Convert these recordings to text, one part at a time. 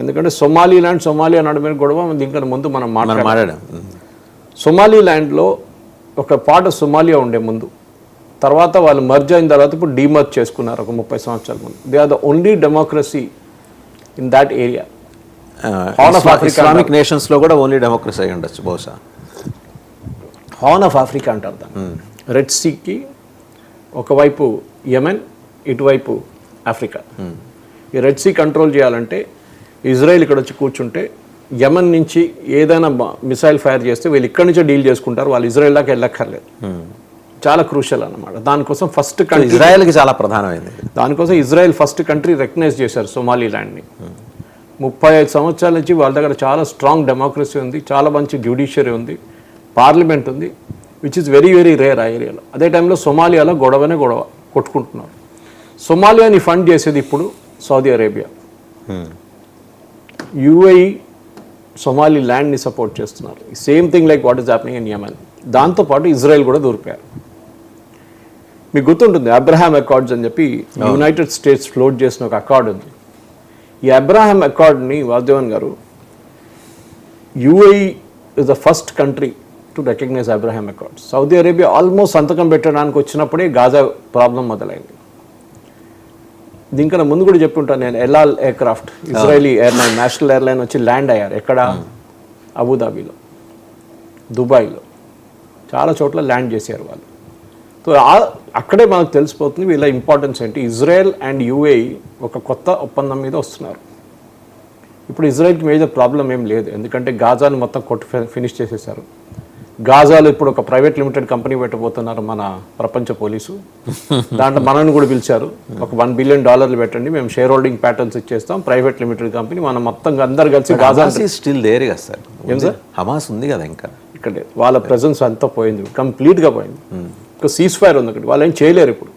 ఎందుకంటే Somali land Somalia నడుమైన గొడవ దీనికన్నా ముందు మనం మాట్లాడాం. మాట్లాడాం. సొమాలి ల్యాండ్లో ఒక పాట సొమాలియా ఉండే ముందు. తర్వాత వాళ్ళు మర్జ్ అయిన తర్వాత ఇప్పుడు డీమర్జ్ చేసుకున్నారు ఒక ముప్పై సంవత్సరాల ముందు. They are the only democracy in that area Horn of Africa Islamic నేషన్స్లో కూడా ఓన్లీ డెమోక్రసీ అయి ఉండొచ్చు బహుశా. హార్న్ ఆఫ్ ఆఫ్రికా అంటారు దాన్ని. రెడ్ సీకి ఒకవైపు యమెన్ ఇటువైపు ఆఫ్రికా ఈ రెడ్ సీ కంట్రోల్ చేయాలంటే ఇజ్రాయెల్ ఇక్కడ వచ్చి కూర్చుంటే యమన్ నుంచి ఏదైనా మిసైల్ ఫైర్ చేస్తే వీళ్ళు ఇక్కడి నుంచే డీల్ చేసుకుంటారు వాళ్ళు ఇజ్రాయెల్ దాకా వెళ్ళక్కర్లేదు. చాలా క్రూషల్ అన్నమాట. దానికోసం ఫస్ట్ కంట్రీ ఇజ్రాయెల్కి చాలా ప్రధానమైంది. దానికోసం ఇజ్రాయెల్ ఫస్ట్ కంట్రీ రికగ్నైజ్ చేశారు సోమాలి ల్యాండ్ని ముప్పై ఐదు సంవత్సరాల నుంచి వాళ్ళ దగ్గర చాలా స్ట్రాంగ్ డెమోక్రసీ ఉంది చాలా మంచి జ్యుడిషియరీ ఉంది పార్లమెంట్ ఉంది which is very very rare ఆ ఏరియాలో. అదే టైంలో సొమాలియాలో గొడవనే గొడవ కొట్టుకుంటున్నారు. సొమాలియాని ఫండ్ చేసేది ఇప్పుడు సౌదీ అరేబియా. యుఐ సొమాలి ల్యాండ్ని సపోర్ట్ చేస్తున్నారు. Same thing like what is happening in Yemen దాంతోపాటు ఇజ్రాయెల్ కూడా దూరిపోయారు. మీకు గుర్తుంటుంది అబ్రహాం అకార్డ్స్ అని చెప్పి యునైటెడ్ స్టేట్స్ ఫ్లోట్ చేసిన ఒక అకార్డ్ ఉంది. ఈ అబ్రహాం అకార్డ్ని వాసుదేవన్ గారు UAE is the first country to recognize Abraham accords Saudi Arabia almost సంతకం పెట్టడానికి వచ్చినప్పుడే గాజా ప్రాబ్లం మొదలైంది. దీనికన్నా ముందు కూడా చెప్పి ఉంటాను నేను El Al aircraft Israeli airline national airline వచ్చి ల్యాండ్ అయ్యారు. ఎక్కడ? అబుదాబీలో దుబాయ్లో. చాలా చోట్ల ల్యాండ్ చేశారు వాళ్ళు. సో అక్కడే మనకు తెలిసిపోతుంది వీళ్ళ ఇంపార్టెన్స్ ఏంటి. ఇజ్రాయెల్ అండ్ యుఏఈ ఒక కొత్త ఒప్పందం మీద వస్తున్నారు. ఇప్పుడు ఇజ్రాయెల్కి మేజర్ ప్రాబ్లం ఏం లేదు. ఎందుకంటే గాజాని మొత్తం కొట్టి ఫినిష్ చేసేసారు గాజాలో ఇప్పుడు ఒక ప్రైవేట్ లిమిటెడ్ కంపెనీ పెట్టబోతున్నారు మన ప్రపంచ పోలీసు. దాంట్లో మనల్ని కూడా పిలిచారు. ఒక వన్ బిలియన్ డాలర్లు పెట్టండి మేము షేర్ హోల్డింగ్ ప్యాటర్న్స్ ఇచ్చేస్తాం. ప్రైవేట్ లిమిటెడ్ కంపెనీ మనం మొత్తం అందరు కలిసి గాజా స్టిల్ దేర్ కదా సార్? ఉంది. హమాస్ ఉంది కదా ఇంకా. ఇక్కడ వాళ్ళ ప్రెజెన్స్ అంతా పోయింది. కంప్లీట్గా పోయింది. ఒక సీజ్ ఫైర్ ఉంది ఒకటి వాళ్ళు ఏం చేయలేరు ఇప్పుడు.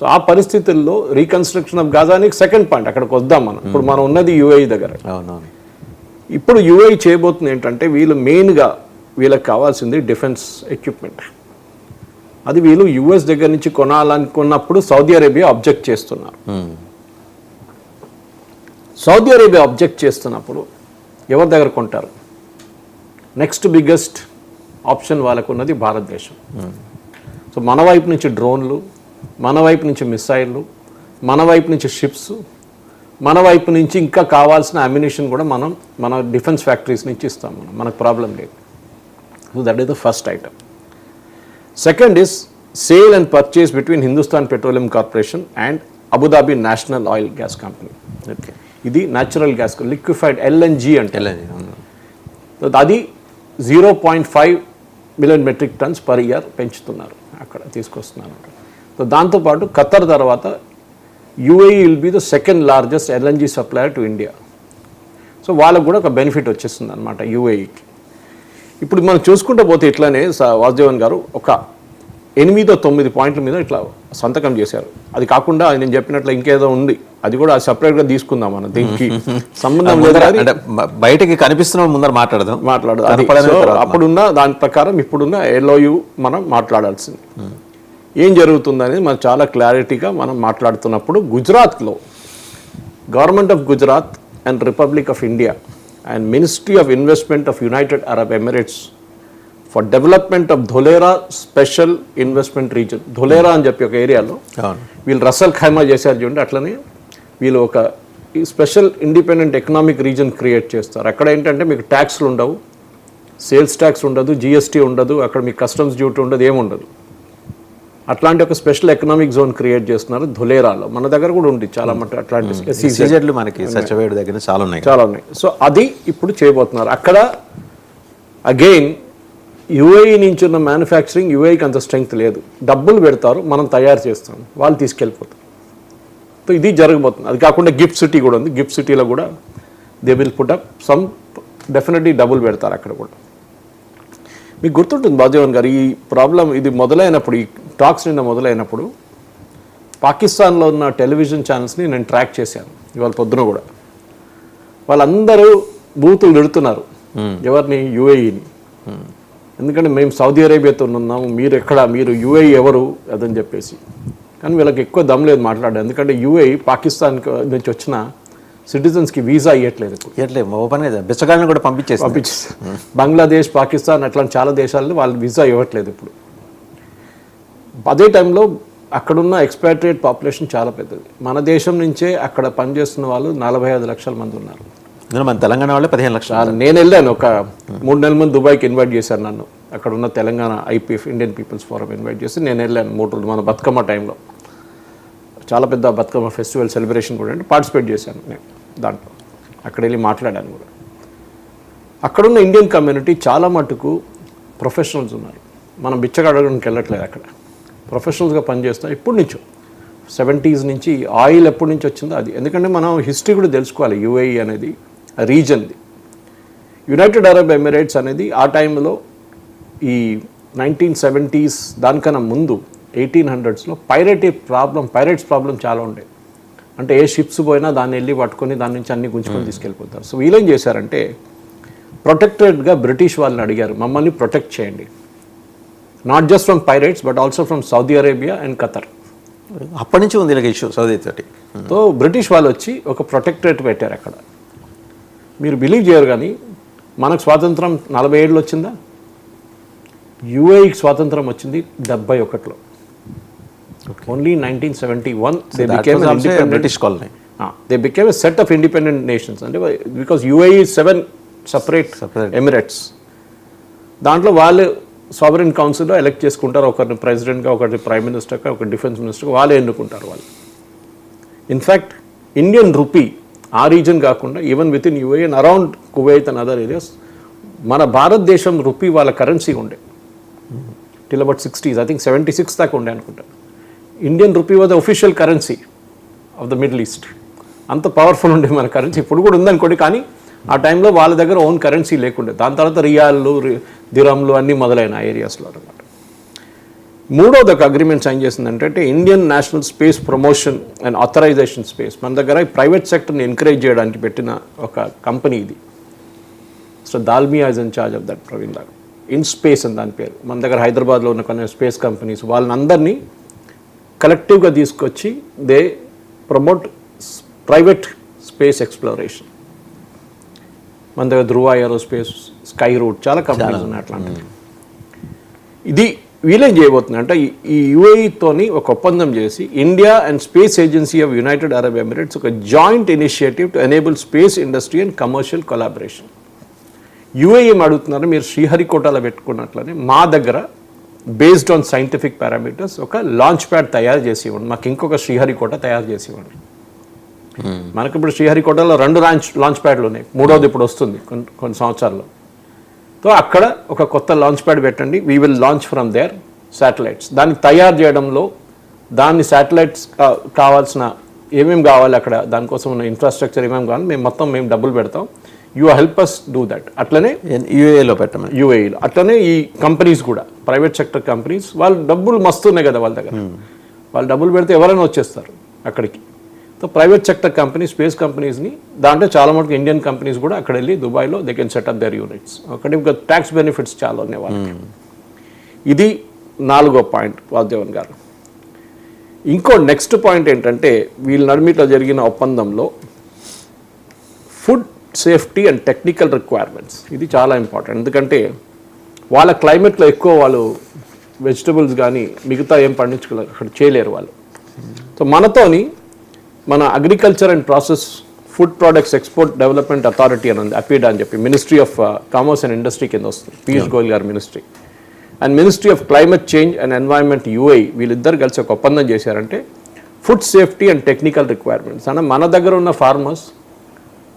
సో ఆ పరిస్థితుల్లో రీకన్స్ట్రక్షన్ ఆఫ్ గాజానికి సెకండ్ పాయింట్ అక్కడికి వద్దాం మనం. ఇప్పుడు మనం ఉన్నది యుఏఈ దగ్గర. అవునవును. ఇప్పుడు యుఏఈ చేయబోతుంది ఏంటంటే వీళ్ళు మెయిన్గా వీళ్ళకి కావాల్సింది డిఫెన్స్ ఎక్విప్మెంట్ అది వీళ్ళు యుఎస్ దగ్గర నుంచి కొనాలనుకున్నప్పుడు సౌదీ అరేబియా అబ్జెక్ట్ చేస్తున్నారు. సౌదీ అరేబియా అబ్జెక్ట్ చేస్తున్నప్పుడు ఎవరి దగ్గర కొంటారు? నెక్స్ట్ బిగ్గెస్ట్ ఆప్షన్ వాళ్ళకు ఉన్నది భారతదేశం. సో మన వైపు నుంచి డ్రోన్లు మన వైపు నుంచి మిసైళ్ళు మన వైపు నుంచి షిప్స్ మన వైపు నుంచి ఇంకా కావాల్సిన అమ్యునిషన్ కూడా మనం మన డిఫెన్స్ ఫ్యాక్టరీస్ నుంచి ఇస్తాం మనం. మనకు ప్రాబ్లం లేదు. So that is the first item second is sale and purchase between Hindustan petroleum corporation and Abu Dhabi national oil gas company okay ఇది న్యాచురల్ గ్యాస్ లిక్విఫైడ్ ఎల్ఎన్జి అంటే. అది zero point five million metric tons per year పెంచుతున్నారు అక్కడ తీసుకొస్తున్నారు. So దాంతోపాటు Qatar తర్వాత UAE will be the second largest LNG supplier to India so వాళ్ళకు కూడా ఒక బెనిఫిట్ వచ్చేస్తుంది అనమాట యూఏఈకి ఇప్పుడు మనం చూసుకుంటూ పోతే ఇట్లానే వాసుదేవన్ గారు ఒక ఎనిమిదో తొమ్మిది పాయింట్ల మీద ఇట్లా సంతకం చేశారు. అది కాకుండా నేను చెప్పినట్లు ఇంకేదో ఉంది. అది కూడా సపరేట్గా తీసుకుందాం మనం దీనికి సంబంధం లేదు బయటకి కనిపిస్తున్న ముందర మాట్లాడదాం. మాట్లాడదు. అప్పుడున్న దాని ప్రకారం ఇప్పుడున్న ఎల్ఓయు మనం మాట్లాడాల్సింది. ఏం జరుగుతుందనేది మనం చాలా క్లారిటీగా మనం మాట్లాడుతున్నప్పుడు గుజరాత్లో government of Gujarat and republic of India and ministry of investment of United Arab Emirates for development of Dholera special investment region Dholera అని చెప్పి ఒక ఏరియాలో వీళ్ళు రసల్ ఖైమా చేశారు చూడండి అట్లనే వీళ్ళు ఒక special independent economic region create చేస్తారు. అక్కడ ఏంటంటే మీకు ట్యాక్స్లు ఉండవు సేల్స్ ట్యాక్స్ ఉండదు జిఎస్టీ ఉండదు అక్కడ మీకు కస్టమ్స్ డ్యూటీ ఉండదు ఏముండదు. అట్లాంటి ఒక స్పెషల్ ఎకనామిక్ జోన్ క్రియేట్ చేస్తున్నారు ధులేరాలో. మన దగ్గర కూడా ఉంది చాలా మటు అట్లాంటి SEZ సీజెడ్లు మనకి సచివేడు దగ్గర చాలా ఉన్నాయి. చాలా ఉన్నాయి. సో అది ఇప్పుడు చేయబోతున్నారు. అక్కడ అగైన్ యుఏఈ నుంచి ఉన్న మ్యానుఫ్యాక్చరింగ్ యుఏఈకి అంత స్ట్రెంగ్త్ లేదు. డబ్బులు పెడతారు మనం తయారు చేస్తాం. వాళ్ళు తీసుకెళ్ళిపోతారు. సో ఇది జరగబోతుంది. అది కాకుండా గిఫ్ట్ సిటీ కూడా ఉంది. గిఫ్ట్ సిటీలో కూడా they will put up some definitely డబ్బులు పెడతారు అక్కడ కూడా. మీకు గుర్తుంటుంది బాజీవన్ గారు ఈ ప్రాబ్లం ఇది మొదలైనప్పుడు ఈ టాక్స్ నిన్న మొదలైనప్పుడు పాకిస్తాన్లో ఉన్న టెలివిజన్ ఛానల్స్ని నేను ట్రాక్ చేశాను ఇవాళ పొద్దున కూడా. వాళ్ళందరూ బూతులు తిడుతున్నారు ఎవరిని? యుఏఈని. ఎందుకంటే మేము సౌదీ అరేబియాతో ఉన్నాము మీరు ఎక్కడ? మీరు యుఏఈ ఎవరు? అదని చెప్పేసి. కానీ వీళ్ళకి ఎక్కువ దమ్ లేదు మాట్లాడారు ఎందుకంటే యుఏఈ పాకిస్తాన్ నుంచి వచ్చిన సిటిజన్స్కి వీసా ఇవ్వట్లేదు ఎట్లే ఓపెన్గా బిచ్చగాళ్ళని కూడా పంపించేసి పంపించేస్తారు బంగ్లాదేశ్ పాకిస్తాన్ అట్లాంటి చాలా దేశాల్లో వాళ్ళు వీసా ఇవ్వట్లేదు ఇప్పుడు. అదే టైంలో అక్కడున్న ఎక్స్పాట్రియేట్ పాపులేషన్ చాలా పెద్దది. మన దేశం నుంచే అక్కడ పనిచేస్తున్న వాళ్ళు నలభై ఐదు లక్షల మంది ఉన్నారు. మన తెలంగాణ వాళ్ళే పదిహేను లక్షలు నేను వెళ్ళాను ఒక మూడు నెలల ముందు దుబాయ్కి ఇన్వైట్ చేశారు నన్ను. అక్కడ ఉన్న Telangana IPF Indian people's forum invite చేసి నేను వెళ్ళాను మూడు రోజులు మన బతుకమ్మ టైంలో. చాలా పెద్ద బతుకమ్మ ఫెస్టివల్ సెలబ్రేషన్ కూడా అంటే పార్టిసిపేట్ చేశాను నేను దాంట్లో. అక్కడ వెళ్ళి మాట్లాడాను కూడా. అక్కడున్న ఇండియన్ కమ్యూనిటీ చాలా మటుకు ప్రొఫెషనల్స్ ఉన్నారు మనం బిచ్చగడడానికి వెళ్ళట్లేదు అక్కడ. ప్రొఫెషనల్స్గా పనిచేస్తాం ఎప్పటి నుంచో. సెవెంటీస్ నుంచి ఆయిల్ ఎప్పటి నుంచి వచ్చిందో అది. ఎందుకంటే మనం హిస్టరీ కూడా తెలుసుకోవాలి. యుఏఈ అనేది రీజన్ది. యునైటెడ్ అరబ్ ఎమిరేట్స్ అనేది ఆ టైంలో ఈ నైన్టీన్ సెవెంటీస్ దానికన్నా ముందు ఎయిటీన్ హండ్రెడ్స్లో పైరటీ ప్రాబ్లం పైరేట్స్ ప్రాబ్లం చాలా ఉండే. అంటే ఏ షిప్స్ పోయినా దాన్ని వెళ్ళి పట్టుకొని దాని నుంచి అన్ని గుంజుకొని తీసుకెళ్ళిపోతారు. సో వీళ్ళేం చేశారంటే ప్రొటెక్టెడ్గా బ్రిటిష్ వాళ్ళని అడిగారు మమ్మల్ని ప్రొటెక్ట్ చేయండి. Not just from pirates but also from Saudi Arabia and Qatar అప్పటి నుంచి ఉంది ఇలాగ ఇష్యూ సౌదీ తోటి. సో బ్రిటిష్ వాళ్ళు వచ్చి ఒక ప్రొటెక్టరేట్ పెట్టారు అక్కడ. మీరు బిలీవ్ చేయరు కానీ మనకు స్వాతంత్రం నలభై ఏళ్ళు వచ్చిందా? యుఏఈకి స్వాతంత్రం వచ్చింది డెబ్బై ఒకటిలో. Only nineteen seventy one they became British colony they became a set of independent nations అంటే because UAE seven separate Separate. Emirates దాంట్లో వాళ్ళు సావరెన్ కౌన్సిల్లో ఎలక్ట్ చేసుకుంటారు. ఒకరిని ప్రెసిడెంట్గా ఒకరిని ప్రైమ్ మినిస్టర్గా ఒకరి డిఫెన్స్ మినిస్టర్గా వాళ్ళే ఎన్నుకుంటారు వాళ్ళు. ఇన్ఫ్యాక్ట్ ఇండియన్ రూపీ ఆ రీజన్ కాకుండా even with in UAE and around Kuwait and other areas మన భారతదేశం రూపీ వాళ్ళ కరెన్సీ ఉండే. Till about sixties I think seventy six దాకా ఉండే అనుకుంటాను Indian rupee was official currency of the Middle East అంత పవర్ఫుల్ ఉండే మన కరెన్సీ ఇప్పుడు కూడా ఉందనుకోండి కానీ ఆ టైంలో వాళ్ళ దగ్గర ఓన్ కరెన్సీ లేకుండే. దాని తర్వాత రియాళ్ళు దిరాములు అన్నీ మొదలైన ఏరియాస్లో అనమాట మూడోది ఒక అగ్రిమెంట్ సైన్ చేసింది అంటే Indian national space promotion and authorisation space మన దగ్గర ప్రైవేట్ సెక్టర్ని ఎంకరేజ్ చేయడానికి పెట్టిన ఒక కంపెనీ ఇది. So Dalmia is in charge of that Praveen లాగా ఇన్ స్పేస్ అని దాని పేరు. మన దగ్గర హైదరాబాద్లో ఉన్న కొన్ని స్పేస్ కంపెనీస్ వాళ్ళని అందరినీ కలెక్టివ్గా తీసుకొచ్చి they promote private space exploration. మన దగ్గర ధృవ ఏరోస్పేస్ స్కై రూట్ చాలా కంపెనీస్ ఉన్నాయి అట్లాంటివి. ఇది వీలేం చేయబోతుంది అంటే ఈ- ఈ యుఏఈతోని ఒక ఒప్పందం చేసి India and space agency of United Arab Emirates ఒక joint initiative to enable space industry and commercial collaboration. UAE ఏం అడుగుతున్నారు మీరు శ్రీహరికోటలో పెట్టుకున్నట్లనే మా దగ్గర బేస్డ్ ఆన్ సైంటిఫిక్ పారామీటర్స్ ఒక లాంచ్ ప్యాడ్ తయారు చేసి ఇవ్వండి మాకు ఇంకొక శ్రీహరికోట తయారు చేసి ఇవ్వండి మనకి ఇప్పుడు శ్రీహరికోటలో రెండు లాంచ్ లాంచ్ ప్యాడ్లు ఉన్నాయి. మూడోది ఇప్పుడు వస్తుంది కొన్ని కొన్ని సంవత్సరాల్లో. సో అక్కడ ఒక కొత్త లాంచ్ ప్యాడ్ పెట్టండి. We will launch from there satellites దాన్ని తయారు చేయడంలో దాన్ని శాటిలైట్స్ కావాల్సిన ఏమేమి కావాలి అక్కడ? దానికోసం ఉన్న ఇన్ఫ్రాస్ట్రక్చర్ ఏమేమి కావాలి? మేము మొత్తం మేము డబ్బులు పెడతాం. You help us do that అట్లనే యూఏలో పెట్టమని. యూఏఈలో అట్లనే ఈ కంపెనీస్ కూడా ప్రైవేట్ సెక్టర్ కంపెనీస్ వాళ్ళు డబ్బులు మస్తున్నాయి కదా వాళ్ళ దగ్గర. వాళ్ళు డబ్బులు పెడితే ఎవరైనా వచ్చేస్తారు అక్కడికి. So private sector companies space కంపెనీస్ని దాంట్లో చాలా మటుకు ఇండియన్ కంపెనీస్ కూడా అక్కడ వెళ్ళి దుబాయ్లో they can set up their units అక్కడ ఇంకా ట్యాక్స్ బెనిఫిట్స్ చాలా ఉన్నాయి వాళ్ళకి. ఇది నాలుగో పాయింట్ వాసుదేవన్ గారు. ఇంకో నెక్స్ట్ పాయింట్ ఏంటంటే వీళ్ళ నడిమిట్లో జరిగిన ఒప్పందంలో food safety and technical requirements. ఇది చాలా ఇంపార్టెంట్. ఎందుకంటే వాళ్ళ క్లైమేట్లో ఎక్కువ వాళ్ళు వెజిటబుల్స్ కానీ మిగతా ఏం పండించుకోలేరు అక్కడ చేయలేరు వాళ్ళు. సో మనతోని మన agriculture and process food products export development authority అని ఉంది అపీడా అని చెప్పి. Ministry of commerce and industry కింద వస్తుంది. పీయూష్ గోయల్ గారి ministry. And ministry of climate change and environment UAE వీళ్ళిద్దరు కలిసి ఒక ఒప్పందం చేశారంటే food safety and technical requirements. అంటే మన దగ్గర ఉన్న ఫార్మర్స్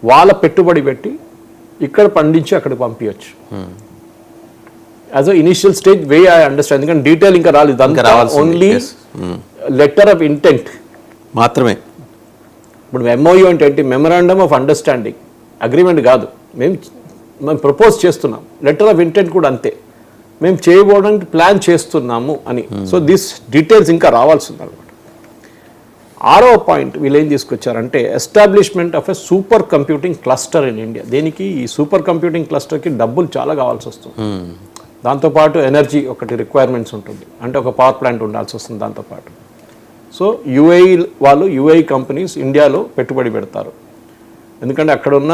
వాళ్ళ పెట్టుబడి పెట్టి ఇక్కడ పండించి అక్కడ పంపించచ్చు. As a initial stage way I understand ఎందుకంటే డీటెయిల్ ఇంకా రాలేదు. దానికి ఓన్లీ. లెటర్ ఆఫ్ ఇంటెంట్ మాత్రమే. ఇప్పుడు ఎంఓయూ అంటే ఏంటి? మెమరాండమ్ ఆఫ్ అండర్స్టాండింగ్ అగ్రిమెంట్ కాదు. మేము మేము ప్రపోజ్ చేస్తున్నాం. లెటర్ ఆఫ్ ఇంటెంట్ కూడా అంతే. మేము చేయబోవడానికి ప్లాన్ చేస్తున్నాము అని. సో దిస్ డీటెయిల్స్ ఇంకా రావాల్సి ఉంది అనమాట ఆరో పాయింట్ వీళ్ళు ఏం తీసుకొచ్చారంటే establishment of a super computing cluster in India. దీనికి? ఈ సూపర్ కంప్యూటింగ్ క్లస్టర్కి డబ్బులు చాలా కావాల్సి వస్తుంది. దాంతోపాటు ఎనర్జీ ఒకటి రిక్వైర్మెంట్స్ ఉంటుంది. అంటే ఒక పవర్ ప్లాంట్ ఉండాల్సి వస్తుంది దాంతోపాటు సో యుఏఈ వాళ్ళు యుఏఈ కంపెనీస్ ఇండియాలో పెట్టుబడి పెడతారు. ఎందుకంటే అక్కడ ఉన్న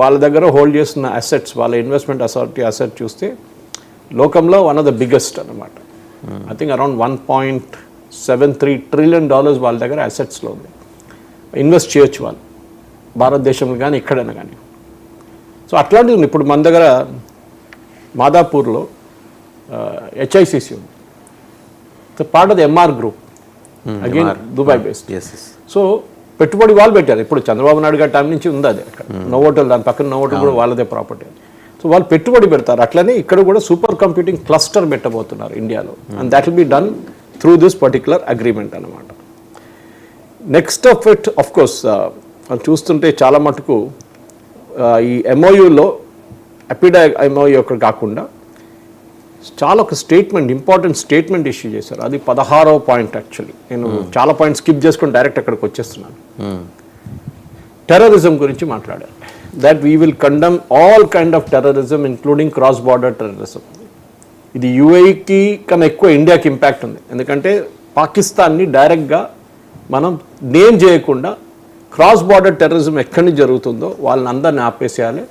వాళ్ళ దగ్గర హోల్డ్ చేస్తున్న అసెట్స్ వాళ్ళ ఇన్వెస్ట్మెంట్ అథారిటీ అసెట్ చూస్తే లోకంలో వన్ ఆఫ్ ద బిగ్గెస్ట్ అనమాట I think around one point seven three trillion dollars వాళ్ళ దగ్గర అసెట్స్లో ఉంది ఇన్వెస్ట్ చేయొచ్చు వాళ్ళు. భారతదేశంలో కానీ ఎక్కడైనా కానీ. సో అట్లాంటిది ఉంది. ఇప్పుడు మన దగ్గర మాదాపూర్లో హెచ్ఐసిసి ఉంది. Part of the Emaar group again Dubai based so పెట్టుబడి వాళ్ళు పెట్టారు. ఇప్పుడు చంద్రబాబు నాయుడు గారి టైం నుంచి ఉంది అది అక్కడ. నోవోటల్ దాని పక్కన నోవోటల్ కూడా వాళ్ళదే ప్రాపర్టీ సో వాళ్ళు పెట్టుబడి పెడతారు. అట్లనే ఇక్కడ కూడా సూపర్ కంప్యూటింగ్ క్లస్టర్ పెట్టబోతున్నారు ఇండియాలో and that will be done through this particular agreement అనమాట next of it of course చూస్తుంటే చాలా మటుకు ఈ ఎంఓయూలో అపిడా ఎంఓయూ ఒకటి కాకుండా చాలా ఒక స్టేట్మెంట్ ఇంపార్టెంట్ స్టేట్మెంట్ ఇష్యూ చేశారు. అది పదహారవ పాయింట్ యాక్చువల్లీ నేను చాలా పాయింట్ స్కిప్ చేసుకొని డైరెక్ట్ అక్కడికి వచ్చేస్తున్నాను. టెర్రరిజం గురించి మాట్లాడారు. That we will condemn all kind of terrorism including cross border terrorism ఇది యూఏకి కన్నా ఎక్కువ ఇండియాకి ఇంపాక్ట్ ఉంది. ఎందుకంటే పాకిస్తాన్ని డైరెక్ట్గా మనం నేమ్ చేయకుండా క్రాస్ బార్డర్ టెర్రరిజం ఎక్కడి నుంచి జరుగుతుందో వాళ్ళని అందరిని ఆపేసేయాలి.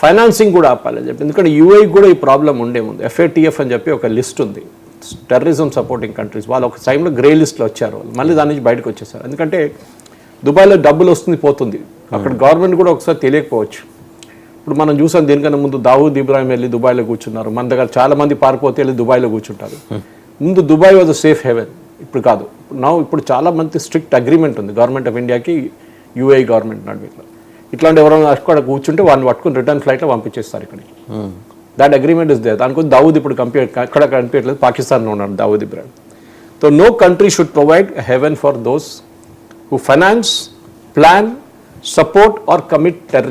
ఫైనాన్సింగ్ కూడా ఆపాలి అని చెప్పి. ఎందుకంటే యూఐ కూడా ఈ ప్రాబ్లం ఉండే ముందు. ఎఫ్ఏటిఎఫ్ అని చెప్పి ఒక లిస్ట్ ఉంది. టెర్రరిజం సపోర్టింగ్ కంట్రీస్ వాళ్ళు ఒక టైంలో గ్రే లిస్ట్లో వచ్చారు వాళ్ళు. మళ్ళీ దాని నుంచి బయటకు వచ్చేసారు. ఎందుకంటే దుబాయ్లో డబ్బులు వస్తుంది పోతుంది. అక్కడ గవర్నమెంట్ కూడా ఒకసారి తెలియకపోవచ్చు. ఇప్పుడు మనం చూసాం దీనికన్నా ముందు దావూద్ ఇబ్రాహిం వెళ్ళి దుబాయ్లో కూర్చున్నారు. మన దగ్గర చాలా మంది పారిపోతే వెళ్ళి దుబాయ్లో కూర్చుంటారు. ముందు దుబాయ్ వాజ్ సేఫ్ హెవెన్ ఇప్పుడు కాదు. నా ఇప్పుడు చాలా మంది స్ట్రిక్ట్ అగ్రిమెంట్ ఉంది గవర్నమెంట్ ఆఫ్ ఇండియాకి యూఏ గవర్నమెంట్ నడుమ ఇట్లాంటి ఎవరైనా అక్కడ కూర్చుంటే వాళ్ళని పట్టుకుని రిటర్న్ ఫ్లైట్లో పంపించేస్తారు ఇక్కడికి. దాట్ అగ్రిమెంట్ ఇస్ దే దానికి దావూద్ ఇప్పుడు కంపేర్ అక్కడ కనిపించట్లేదు పాకిస్తాన్లో ఉన్నాడు Dawood Ibrahim. So no country should provide haven for those who finance, plan, support or commit terrorism.